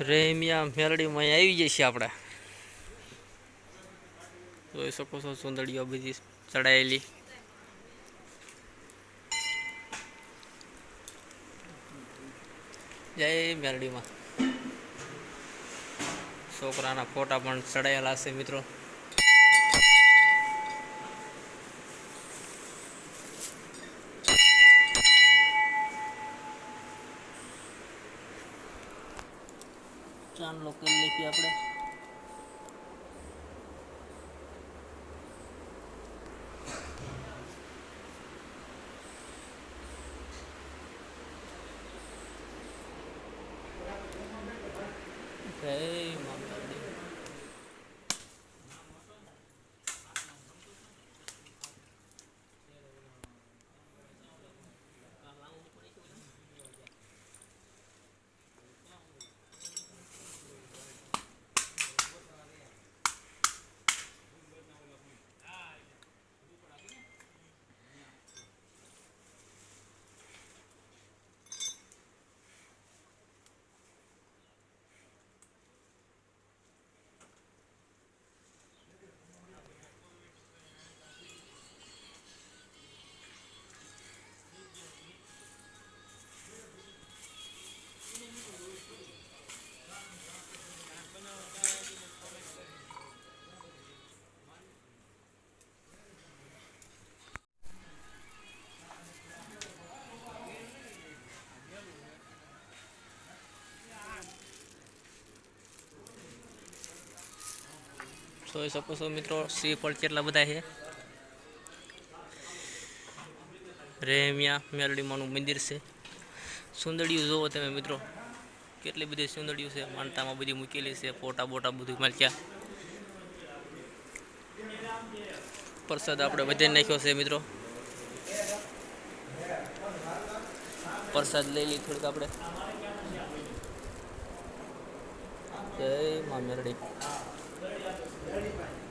રેમિયા મેલડીમાં આવી જશે આપણે. જોઈ શકો છો સુંદરીઓ બધી ચડાયેલી. જય મેલડીમાં. છોકરાના ફોટા પણ ચડાયેલા છે મિત્રો. ચાંદલો કરી લખી આપણે જય જોઈ શકો છો મિત્રો શ્રીફળ કેટલા બધા છે? રેમિયા મેરડીમાનું મંદિર છે. સુંદડીયું જુઓ તમે મિત્રો. કેટલી બધી સુંદડીયું છે, માનતામાં બધી મૂકેલી છે, ફોટા બોટા બધું મળ્યા પ્રસાદ આપણે વધારી નાખ્યો છે મિત્રો. પ્રસાદ લઈ લઈ થોડીક આપણે. જય મા મેરડી 35.